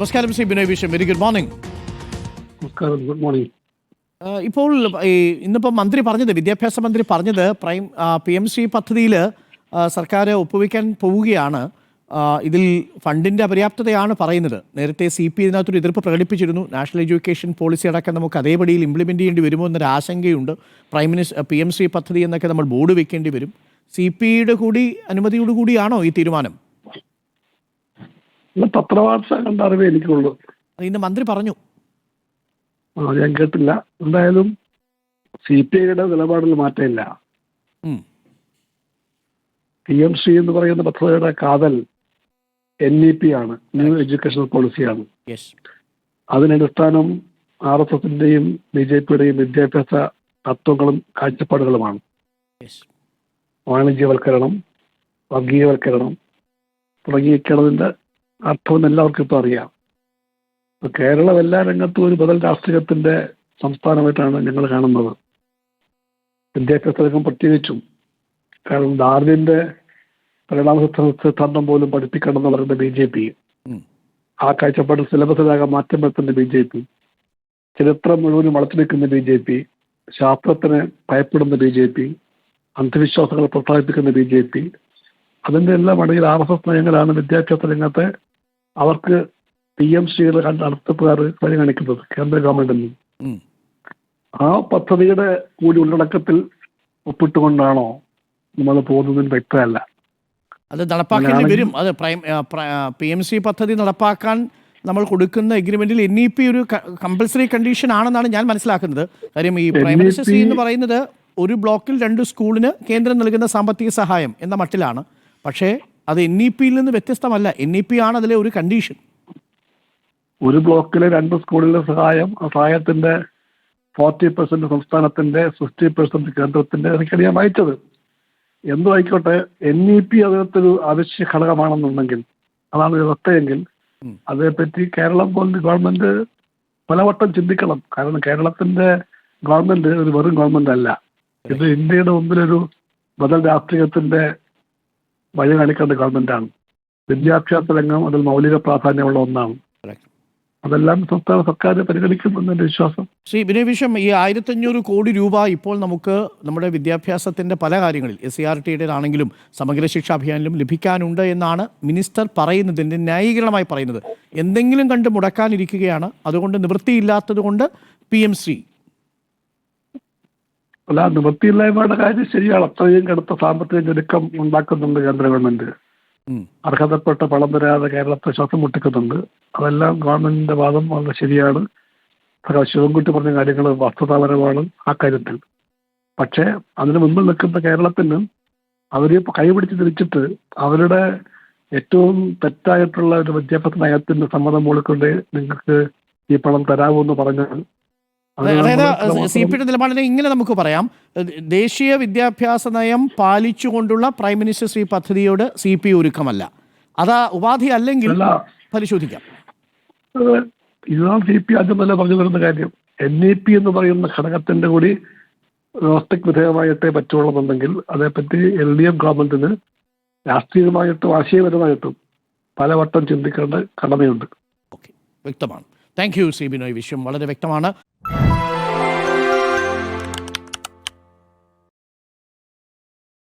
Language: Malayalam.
നമസ്കാരം Shri Binoy Viswam very good morning നമസ്കാരം ഗുഡ് മോർണിംഗ് ഇപ്പോൾ ഈ ഇന്നിപ്പോൾ മന്ത്രി പറഞ്ഞത് വിദ്യാഭ്യാസ മന്ത്രി പറഞ്ഞത് പ്രൈം പി എം സി പദ്ധതിയിൽ സർക്കാർ ഒപ്പുവെക്കാൻ പോവുകയാണ്. ഇതിൽ ഫണ്ടിന്റെ അപര്യാപ്തതയാണ് പറയുന്നത്. നേരത്തെ സി പി ഇതിനകത്തൊരു എതിർപ്പ് പ്രകടിപ്പിച്ചിരുന്നു. നാഷണൽ എഡ്യൂക്കേഷൻ പോളിസി അടക്കം നമുക്ക് അതേപടിയിൽ ഇംപ്ലിമെന്റ് ചെയ്യേണ്ടി വരുമോ എന്നൊരു ആശങ്കയുണ്ട്. Prime minister P M C പദ്ധതി എന്നൊക്കെ നമ്മൾ ബോർഡ് വെക്കേണ്ടി വരും. സി പിയുടെ കൂടി അനുമതിയോടുകൂടിയാണോ ഈ തീരുമാനം? ഇന്ന് പത്രവാർത്ത കണ്ട അറിവേ എനിക്കുള്ളൂ. ഇന്ന് മന്ത്രി പറഞ്ഞു. ആ ഞാൻ കേട്ടില്ല. എന്തായാലും സി പി ഐയുടെ നിലപാടിൽ മാറ്റമില്ല. ടി എം സി എന്ന് പറയുന്ന പദ്ധതിയുടെ കാതൽ എൻ ഇ പി ആണ് ന്യൂ എഡ്യൂക്കേഷണൽ പോളിസിയാണ് അതിനടിസ്ഥാനം ആർ എസ് എസിന്റെയും ബി ജെ പിയുടെയും വിദ്യാഭ്യാസ തത്വങ്ങളും കാഴ്ചപ്പാടുകളുമാണ്. വാണിജ്യവൽക്കരണം വർഗീയവൽക്കരണം തുടങ്ങിയൊക്കെയുള്ളതിന്റെ അർത്ഥം എല്ലാവർക്കും ഇപ്പൊ അറിയാം ഇപ്പൊ കേരളം എല്ലാ രംഗത്തും ഒരു ബദൽ രാഷ്ട്രീയത്തിന്റെ സംസ്ഥാനമായിട്ടാണ് ഞങ്ങൾ കാണുന്നത്. വിദ്യാഭ്യാസ രംഗം പ്രത്യേകിച്ചും. കാരണം ഡാർവിന്റെ പരിണാമ സിദ്ധ- സിദ്ധാന്തം പോലും പഠിപ്പിക്കണമെന്ന് പറയുന്ന ബി ജെ പി. ആ കാഴ്ചപ്പാടിൽ സിലബസിലാകെ മാറ്റം വരുത്തുന്ന ബി ജെ പി. ചരിത്രം മുഴുവനും വളർത്തിവെക്കുന്ന ബി ജെ പി. ശാസ്ത്രത്തിന് ഭയപ്പെടുന്ന ബി ജെ പി. അന്ധവിശ്വാസങ്ങൾ പ്രോത്സാഹിപ്പിക്കുന്ന ബി ജെ പി. അതിന്റെ എല്ലാം അടങ്ങിയ ആർ എസ് എസ് നയങ്ങളാണ് വിദ്യാഭ്യാസ രംഗത്തെ അവർക്ക് പി എം സികൾ നടത്തിപ്പുകാർ വഴി കാണിക്കുന്നത് കേന്ദ്ര ഗവൺമെന്റിൽ നിന്ന്. ആ പദ്ധതിയുടെ കൂടി ഉള്ളടക്കത്തിൽ ഒപ്പിട്ടുകൊണ്ടാണോ നമ്മൾ പോകുന്നതിന് വ്യക്തമല്ല അത് നടപ്പാക്കേണ്ടി വരും. അത് പ്രൈം പി എം സി പദ്ധതി നടപ്പാക്കാൻ നമ്മൾ കൊടുക്കുന്ന എഗ്രിമെന്റിൽ എൻ ഇ പി ഒരു കമ്പൽസറി കണ്ടീഷൻ ആണെന്നാണ് ഞാൻ മനസ്സിലാക്കുന്നത്. കാര്യം ഈ പ്രൈം NEP സി എന്ന് പറയുന്നത് ഒരു ബ്ലോക്കിൽ രണ്ട് സ്കൂളിന് കേന്ദ്രം നൽകുന്ന സാമ്പത്തിക സഹായം എന്ന മട്ടിലാണ്. പക്ഷേ അത് എൻ ഇ പിയിൽ നിന്ന് വ്യത്യസ്തമല്ല. എൻ ഇ പി ആണ് അതിലെ ഒരു കണ്ടീഷൻ ഒരു ബ്ലോക്കിലെ രണ്ട് സ്കൂളിലെ സഹായം സഹായത്തിന്റെ ഫോർട്ടി പെർസെന്റ് സംസ്ഥാനത്തിന്റെ സിക്സ്റ്റി പെർസെന്റ് കേന്ദ്രത്തിന്റെ അതൊക്കെയാണ് ഞാൻ വായിച്ചത്. എന്തു ആയിക്കോട്ടെ എൻ ഇ പി അതിനകത്തൊരു അവശ്യ ഘടകമാണെന്നുണ്ടെങ്കിൽ അതാണ് വ്യവസ്ഥയെങ്കിൽ. അതേപ്പറ്റി കേരളം പോലുള്ള ഗവൺമെന്റ് പലവട്ടം ചിന്തിക്കണം. കാരണം കേരളത്തിന്റെ ഗവൺമെന്റ് ഒരു വെറും ഗവൺമെന്റ് അല്ല. ഇത് ഇന്ത്യയുടെ മുമ്പിലൊരു ബദൽ രാഷ്ട്രീയത്തിന്റെ വഴി കാണിക്കേണ്ട ഗവൺമെന്റാണ്. വിദ്യാഭ്യാസ രംഗം അതിൽ മൗലിക പ്രാധാന്യമുള്ള ഒന്നാണ്. അതെല്ലാം സംസ്ഥാന സർക്കാർ പരിഗണിക്കുമെന്ന് എന്റെ വിശ്വാസം. ശ്രീ വിനയ് വിശ്വം ഈ ആയിരത്തഞ്ഞൂറ് കോടി രൂപ ഇപ്പോൾ നമുക്ക് നമ്മുടെ വിദ്യാഭ്യാസത്തിന്റെ പല കാര്യങ്ങളിൽ എസ് സി ആർ ടിയുടേതാണെങ്കിലും സമഗ്ര ശിക്ഷാ അഭിയാനിലും ലഭിക്കാനുണ്ട് എന്നാണ് മിനിസ്റ്റർ പറയുന്നത് എന്റെ ന്യായീകരണമായി പറയുന്നത്. എന്തെങ്കിലും കണ്ട് മുടക്കാനിരിക്കുകയാണ്. അതുകൊണ്ട് നിവൃത്തിയില്ലാത്തത് കൊണ്ട് പി എം സി അല്ല നിവൃത്തിയില്ലായ്മയുടെ കാര്യം ശരിയാണ്. അത്രയും കടുത്ത സാമ്പത്തിക ഞെരുക്കം ഉണ്ടാക്കുന്നുണ്ട് കേന്ദ്ര ഗവൺമെന്റ്. അർഹതപ്പെട്ട പണം തരാതെ കേരളത്തെ ശ്വാസം മുട്ടിക്കുന്നുണ്ട്. അതെല്ലാം ഗവൺമെന്റിന്റെ വാദം വളരെ ശരിയാണ്. ശിവൻകുട്ടി പറഞ്ഞ കാര്യങ്ങൾ വസ്തുതാപരമാണ് ആ കാര്യത്തിൽ. പക്ഷേ അതിന് മുമ്പിൽ നിൽക്കുന്ന കേരളത്തിന് അവരെ കൈപിടിച്ച് തിരിച്ചിട്ട് അവരുടെ ഏറ്റവും തെറ്റായിട്ടുള്ള ഒരു വിദ്യാഭ്യാസ നയത്തിന്റെ സമ്മതം മൂളിക്കൊണ്ട് നിങ്ങൾക്ക് ഈ പണം തരാമോ എന്ന് പറഞ്ഞാൽ അതായത് സി സി പിയുടെ നിലപാടിനെ ഇങ്ങനെ നമുക്ക് പറയാം. ദേശീയ വിദ്യാഭ്യാസ നയം പാലിച്ചുകൊണ്ടുള്ള പ്രൈം മിനിസ്റ്റർ ശ്രീ പദ്ധതിയോട് സി പി ഒരുക്കമല്ല. അതാ ഉപാധി അല്ലെങ്കിൽ അല്ല. പരിശോധിക്കാം. ഇതാണ് സി പി ആദ്യം തന്നെ പറഞ്ഞു വരുന്ന കാര്യം. എൻ ഇ പി എന്ന് പറയുന്ന ഘടകത്തിന്റെ കൂടി വ്യവസ്ഥയ്ക്ക് വിധേയമായിട്ടേ പറ്റുള്ളൂന്നുണ്ടെങ്കിൽ അതേപ്പറ്റി എൽ ഡി എഫ് ഗവൺമെന്റിന് രാഷ്ട്രീയമായിട്ടും ആശയപരമായിട്ടും പലവട്ടം ചിന്തിക്കേണ്ട കടമയുണ്ട് ഓക്കെ. വ്യക്തമാണ്. താങ്ക് യു സി ബിനോയ് വിശ്വം വളരെ വ്യക്തമാണ്.